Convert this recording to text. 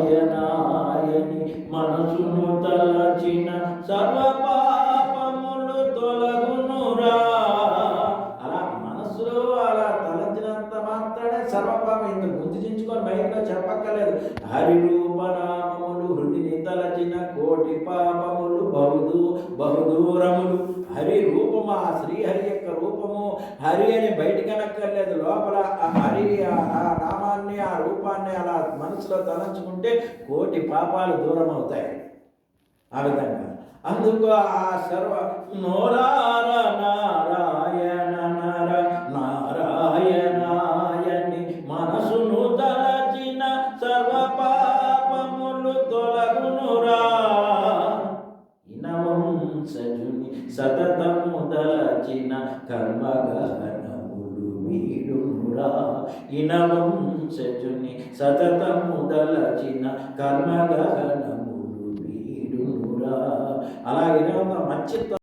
నారాయణాయని మనసును తలచిన సర్వ పాపములు తొలగునురా. అలా మనసులో అలా తలచినంత మాత్రమే సర్వపాపం ఇంత గుర్తించుకొని బయటలో చెప్పక్కర్లేదు. హరి రూపనామములు హృదిని తలచిన కోటి పాపములు బహుదూ బహుదూరములు. హరి రూపము ఆ శ్రీహరి యొక్క రూపము హరి అని బయటికి అనక్కర్లేదు లోపల ఆ హరి ఆ నామాన్ని ఆ రూపాన్ని అలా మనసులో తలంచుకుంటే కోటి పాపాలు దూరం అవుతాయి ఆ విధంగా. అందుకు ఆ సర్వ నోరార నారాయణ నార నారాయణాయని మనసును తలచిన సర్వ పాపములు తొలగు సజుని సతతము దలచిన కర్మగహనములు వీడునురా ఇనవంశజుని సతతము దలచిన కర్మగహనములు వీడునురా అలా ఇనవంత మంచి